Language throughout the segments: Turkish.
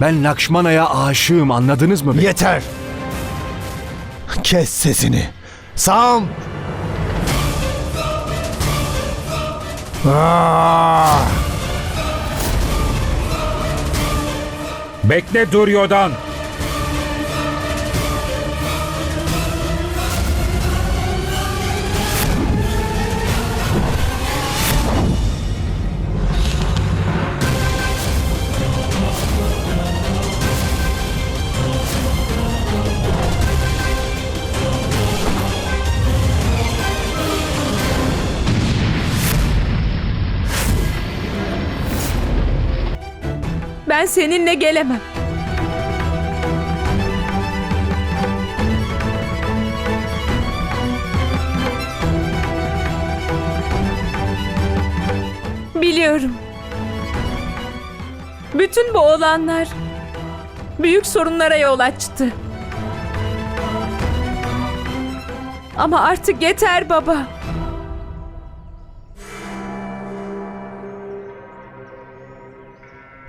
Ben Lakşmana'ya aşığım anladınız mı beni? Yeter. Kes sesini. Sam. Ah! Bekle Duryodhan. Ben seninle gelemem. Biliyorum. Bütün bu olanlar büyük sorunlara yol açtı. Ama artık yeter baba.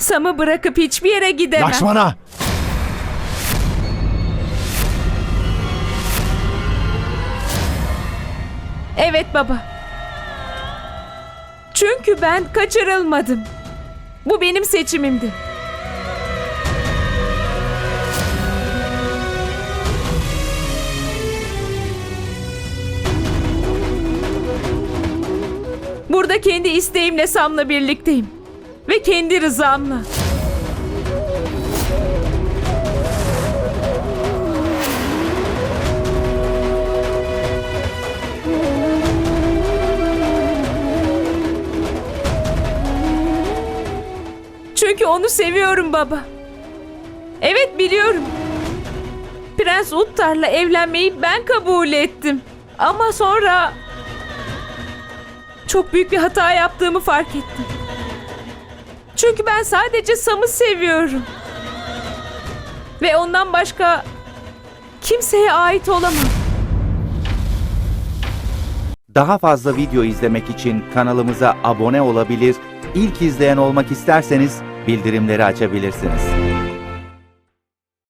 Sam'ı bırakıp hiçbir yere gidemem. Lakşmana. Evet baba. Çünkü ben kaçırılmadım. Bu benim seçimimdi. Burada kendi isteğimle Sam'la birlikteyim. Ve kendi rızamla. Çünkü onu seviyorum baba. Evet biliyorum. Prens Uttar'la evlenmeyi ben kabul ettim. Ama sonra çok büyük bir hata yaptığımı fark ettim. Çünkü ben sadece Sam'ı seviyorum. Ve ondan başka kimseye ait olamam. Daha fazla video izlemek için kanalımıza abone olabilir, ilk izleyen olmak isterseniz bildirimleri açabilirsiniz.